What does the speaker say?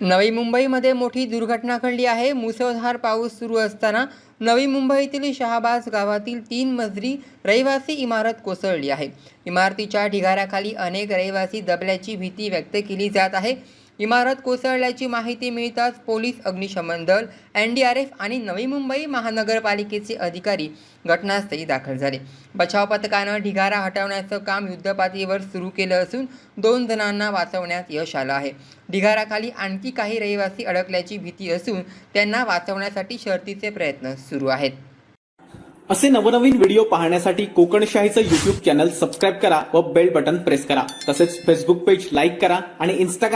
नवी मुंबईमध्ये मोठी दुर्घटना घडली आहे. मुसळधार पाऊस सुरू असताना नवी मुंबईतील शहाबाज गावातील तीन मजली रहिवासी इमारत कोसळली आहे. इमारतीच्या ढिगाऱ्याखाली अनेक रहिवासी दबल्याची भीती व्यक्त केली जात आहे. इमारत कोसळल्याची माहिती मिळताच पोलीस अग्निशमन दल एन डी आर एफ आणि नवी मुंबई महानगरपालिकेचे अधिकारी घटनास्थळी दाखल झाले. बचाव पथकानं ढिगारा हटवण्याचं काम युद्धपातळीवर सुरू केलं असून दोन जणांना वाचवण्यात यश आलं आहे. ढिगाराखाली आणखी काही रहिवासी अडकल्याची भीती असून त्यांना वाचवण्यासाठी शर्तीचे प्रयत्न सुरू आहेत. असे नवनवीन व्हिडिओ पाहण्यासाठी कोकणशाहीचं युट्यूब चॅनल सबस्क्राईब करा व बेल बटन प्रेस करा. तसेच फेसबुक पेज लाईक करा आणि इन्स्टाग्राम